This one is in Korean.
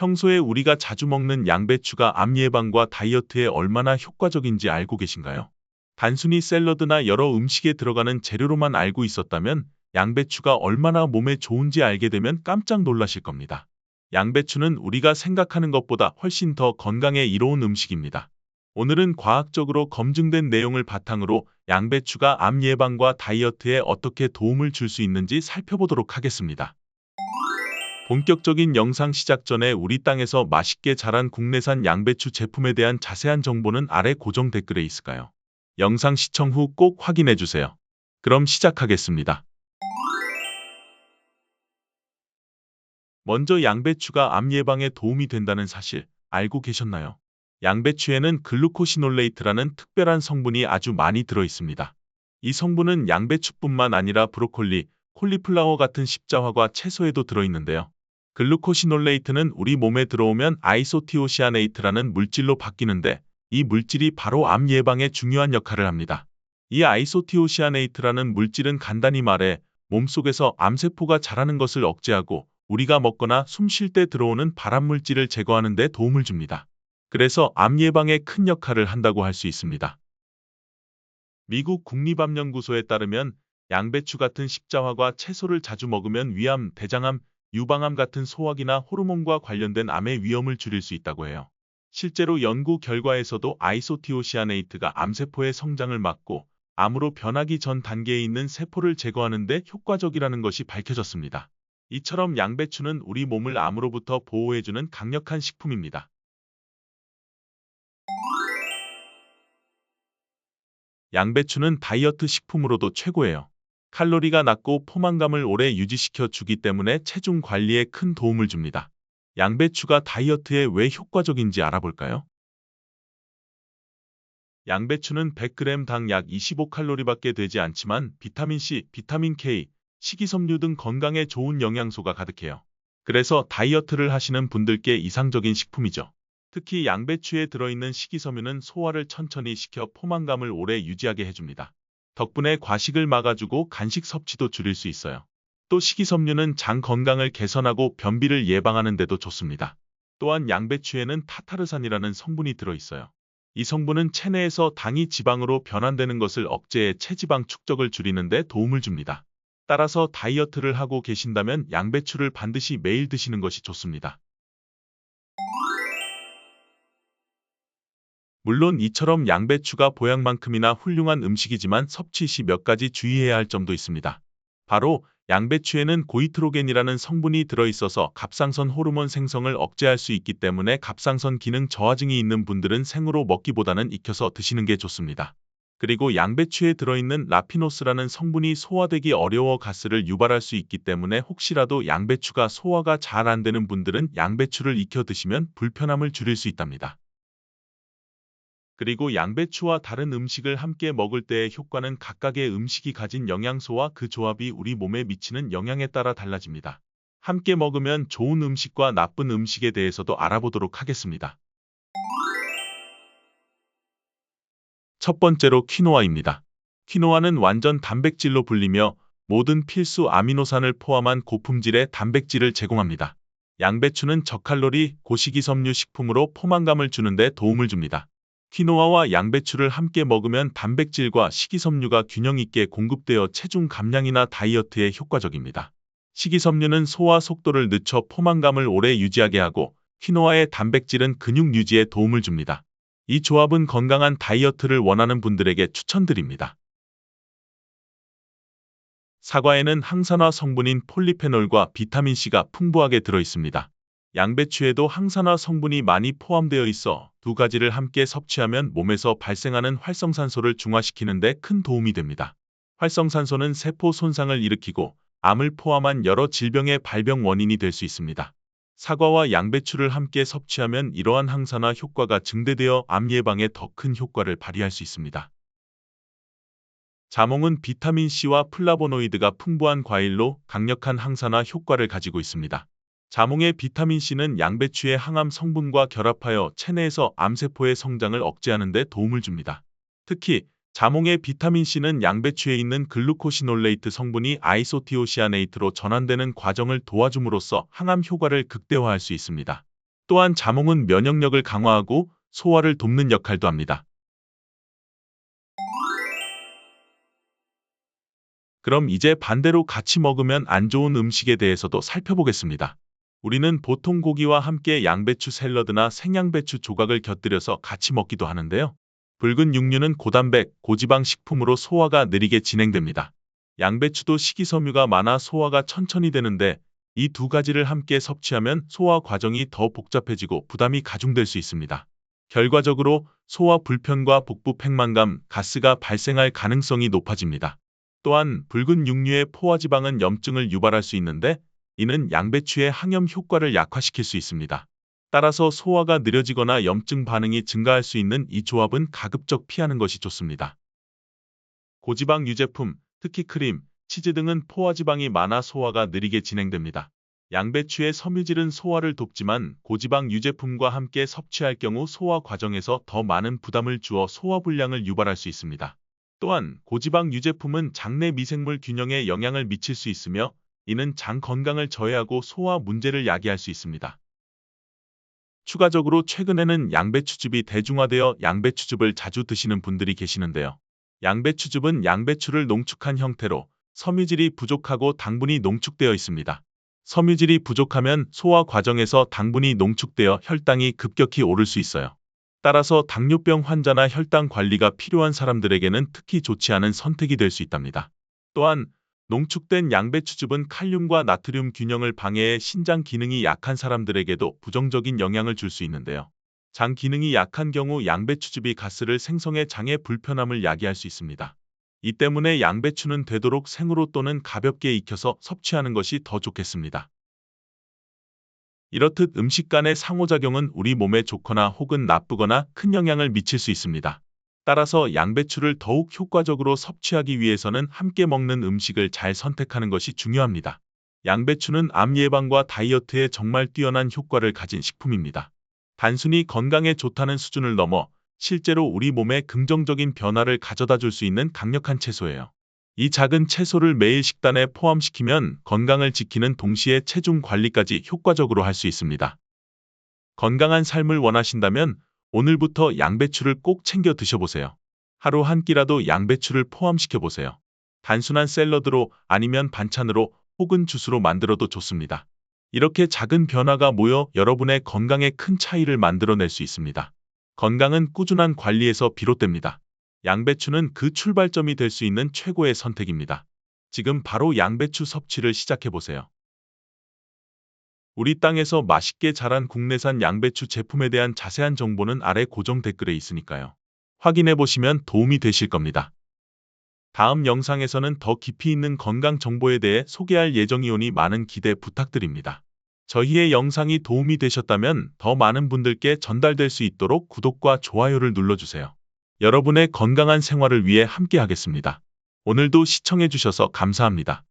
평소에 우리가 자주 먹는 양배추가 암 예방과 다이어트에 얼마나 효과적인지 알고 계신가요? 단순히 샐러드나 여러 음식에 들어가는 재료로만 알고 있었다면 양배추가 얼마나 몸에 좋은지 알게 되면 깜짝 놀라실 겁니다. 양배추는 우리가 생각하는 것보다 훨씬 더 건강에 이로운 음식입니다. 오늘은 과학적으로 검증된 내용을 바탕으로 양배추가 암 예방과 다이어트에 어떻게 도움을 줄 수 있는지 살펴보도록 하겠습니다. 본격적인 영상 시작 전에 우리 땅에서 맛있게 자란 국내산 양배추 제품에 대한 자세한 정보는 아래 고정 댓글에 있을까요? 영상 시청 후 꼭 확인해 주세요. 그럼 시작하겠습니다. 먼저 양배추가 암 예방에 도움이 된다는 사실 알고 계셨나요? 양배추에는 글루코시놀레이트라는 특별한 성분이 아주 많이 들어 있습니다. 이 성분은 양배추뿐만 아니라 브로콜리, 콜리플라워 같은 십자화과 채소에도 들어 있는데요. 글루코시놀레이트는 우리 몸에 들어오면 아이소티오시아네이트라는 물질로 바뀌는데 이 물질이 바로 암 예방에 중요한 역할을 합니다. 이 아이소티오시아네이트라는 물질은 간단히 말해 몸속에서 암세포가 자라는 것을 억제하고 우리가 먹거나 숨 쉴 때 들어오는 발암물질을 제거하는 데 도움을 줍니다. 그래서 암 예방에 큰 역할을 한다고 할 수 있습니다. 미국 국립암연구소에 따르면 양배추 같은 십자화과 채소를 자주 먹으면 위암, 대장암, 유방암 같은 소화기나 호르몬과 관련된 암의 위험을 줄일 수 있다고 해요. 실제로 연구 결과에서도 아이소티오시아네이트가 암세포의 성장을 막고 암으로 변하기 전 단계에 있는 세포를 제거하는 데 효과적이라는 것이 밝혀졌습니다. 이처럼 양배추는 우리 몸을 암으로부터 보호해주는 강력한 식품입니다. 양배추는 다이어트 식품으로도 최고예요. 칼로리가 낮고 포만감을 오래 유지시켜 주기 때문에 체중 관리에 큰 도움을 줍니다. 양배추가 다이어트에 왜 효과적인지 알아볼까요? 양배추는 100g 당 약 25칼로리밖에 되지 않지만 비타민C, 비타민 K, 식이섬유 등 건강에 좋은 영양소가 가득해요. 그래서 다이어트를 하시는 분들께 이상적인 식품이죠. 특히 양배추에 들어있는 식이섬유는 소화를 천천히 시켜 포만감을 오래 유지하게 해줍니다. 덕분에 과식을 막아주고 간식 섭취도 줄일 수 있어요. 또 식이섬유는 장 건강을 개선하고 변비를 예방하는 데도 좋습니다. 또한 양배추에는 타타르산이라는 성분이 들어있어요. 이 성분은 체내에서 당이 지방으로 변환되는 것을 억제해 체지방 축적을 줄이는 데 도움을 줍니다. 따라서 다이어트를 하고 계신다면 양배추를 반드시 매일 드시는 것이 좋습니다. 물론 이처럼 양배추가 보양만큼이나 훌륭한 음식이지만 섭취 시 몇 가지 주의해야 할 점도 있습니다. 바로 양배추에는 고이트로겐이라는 성분이 들어있어서 갑상선 호르몬 생성을 억제할 수 있기 때문에 갑상선 기능 저하증이 있는 분들은 생으로 먹기보다는 익혀서 드시는 게 좋습니다. 그리고 양배추에 들어있는 라피노스라는 성분이 소화되기 어려워 가스를 유발할 수 있기 때문에 혹시라도 양배추가 소화가 잘 안 되는 분들은 양배추를 익혀 드시면 불편함을 줄일 수 있답니다. 그리고 양배추와 다른 음식을 함께 먹을 때의 효과는 각각의 음식이 가진 영양소와 그 조합이 우리 몸에 미치는 영향에 따라 달라집니다. 함께 먹으면 좋은 음식과 나쁜 음식에 대해서도 알아보도록 하겠습니다. 첫 번째로 키노아입니다. 키노아는 완전 단백질로 불리며 모든 필수 아미노산을 포함한 고품질의 단백질을 제공합니다. 양배추는 저칼로리, 고식이섬유 식품으로 포만감을 주는데 도움을 줍니다. 키노아와 양배추를 함께 먹으면 단백질과 식이섬유가 균형 있게 공급되어 체중 감량이나 다이어트에 효과적입니다. 식이섬유는 소화 속도를 늦춰 포만감을 오래 유지하게 하고 키노아의 단백질은 근육 유지에 도움을 줍니다. 이 조합은 건강한 다이어트를 원하는 분들에게 추천드립니다. 사과에는 항산화 성분인 폴리페놀과 비타민C가 풍부하게 들어 있습니다. 양배추에도 항산화 성분이 많이 포함되어 있어 두 가지를 함께 섭취하면 몸에서 발생하는 활성산소를 중화시키는 데 큰 도움이 됩니다. 활성산소는 세포 손상을 일으키고 암을 포함한 여러 질병의 발병 원인이 될 수 있습니다. 사과와 양배추를 함께 섭취하면 이러한 항산화 효과가 증대되어 암 예방에 더 큰 효과를 발휘할 수 있습니다. 자몽은 비타민C와 플라보노이드가 풍부한 과일로 강력한 항산화 효과를 가지고 있습니다. 자몽의 비타민C는 양배추의 항암 성분과 결합하여 체내에서 암세포의 성장을 억제하는 데 도움을 줍니다. 특히 자몽의 비타민C는 양배추에 있는 글루코시놀레이트 성분이 아이소티오시아네이트로 전환되는 과정을 도와줌으로써 항암 효과를 극대화할 수 있습니다. 또한 자몽은 면역력을 강화하고 소화를 돕는 역할도 합니다. 그럼 이제 반대로 같이 먹으면 안 좋은 음식에 대해서도 살펴보겠습니다. 우리는 보통 고기와 함께 양배추 샐러드나 생양배추 조각을 곁들여서 같이 먹기도 하는데요. 붉은 육류는 고단백, 고지방 식품으로 소화가 느리게 진행됩니다. 양배추도 식이섬유가 많아 소화가 천천히 되는데 이 두 가지를 함께 섭취하면 소화 과정이 더 복잡해지고 부담이 가중될 수 있습니다. 결과적으로 소화 불편과 복부 팽만감, 가스가 발생할 가능성이 높아집니다. 또한 붉은 육류의 포화지방은 염증을 유발할 수 있는데 이는 양배추의 항염 효과를 약화시킬 수 있습니다. 따라서 소화가 느려지거나 염증 반응이 증가할 수 있는 이 조합은 가급적 피하는 것이 좋습니다. 고지방 유제품, 특히 크림, 치즈 등은 포화지방이 많아 소화가 느리게 진행됩니다. 양배추의 섬유질은 소화를 돕지만 고지방 유제품과 함께 섭취할 경우 소화 과정에서 더 많은 부담을 주어 소화불량을 유발할 수 있습니다. 또한 고지방 유제품은 장내 미생물 균형에 영향을 미칠 수 있으며 이는 장 건강을 저해하고 소화 문제를 야기할 수 있습니다. 추가적으로 최근에는 양배추즙이 대중화되어 양배추즙을 자주 드시는 분들이 계시는데요. 양배추즙은 양배추를 농축한 형태로 섬유질이 부족하고 당분이 농축되어 있습니다. 섬유질이 부족하면 소화 과정에서 당분이 농축되어 혈당이 급격히 오를 수 있어요. 따라서 당뇨병 환자나 혈당 관리가 필요한 사람들에게는 특히 좋지 않은 선택이 될 수 있답니다. 또한 농축된 양배추즙은 칼륨과 나트륨 균형을 방해해 신장 기능이 약한 사람들에게도 부정적인 영향을 줄 수 있는데요. 장 기능이 약한 경우 양배추즙이 가스를 생성해 장의 불편함을 야기할 수 있습니다. 이 때문에 양배추는 되도록 생으로 또는 가볍게 익혀서 섭취하는 것이 더 좋겠습니다. 이렇듯 음식 간의 상호작용은 우리 몸에 좋거나 혹은 나쁘거나 큰 영향을 미칠 수 있습니다. 따라서 양배추를 더욱 효과적으로 섭취하기 위해서는 함께 먹는 음식을 잘 선택하는 것이 중요합니다. 양배추는 암 예방과 다이어트에 정말 뛰어난 효과를 가진 식품입니다. 단순히 건강에 좋다는 수준을 넘어 실제로 우리 몸에 긍정적인 변화를 가져다 줄 수 있는 강력한 채소예요. 이 작은 채소를 매일 식단에 포함시키면 건강을 지키는 동시에 체중 관리까지 효과적으로 할 수 있습니다. 건강한 삶을 원하신다면 오늘부터 양배추를 꼭 챙겨 드셔보세요. 하루 한 끼라도 양배추를 포함시켜 보세요. 단순한 샐러드로 아니면 반찬으로 혹은 주스로 만들어도 좋습니다. 이렇게 작은 변화가 모여 여러분의 건강에 큰 차이를 만들어낼 수 있습니다. 건강은 꾸준한 관리에서 비롯됩니다. 양배추는 그 출발점이 될 수 있는 최고의 선택입니다. 지금 바로 양배추 섭취를 시작해보세요. 우리 땅에서 맛있게 자란 국내산 양배추 제품에 대한 자세한 정보는 아래 고정 댓글에 있으니까요. 확인해 보시면 도움이 되실 겁니다. 다음 영상에서는 더 깊이 있는 건강 정보에 대해 소개할 예정이오니 많은 기대 부탁드립니다. 저희의 영상이 도움이 되셨다면 더 많은 분들께 전달될 수 있도록 구독과 좋아요를 눌러주세요. 여러분의 건강한 생활을 위해 함께 하겠습니다. 오늘도 시청해주셔서 감사합니다.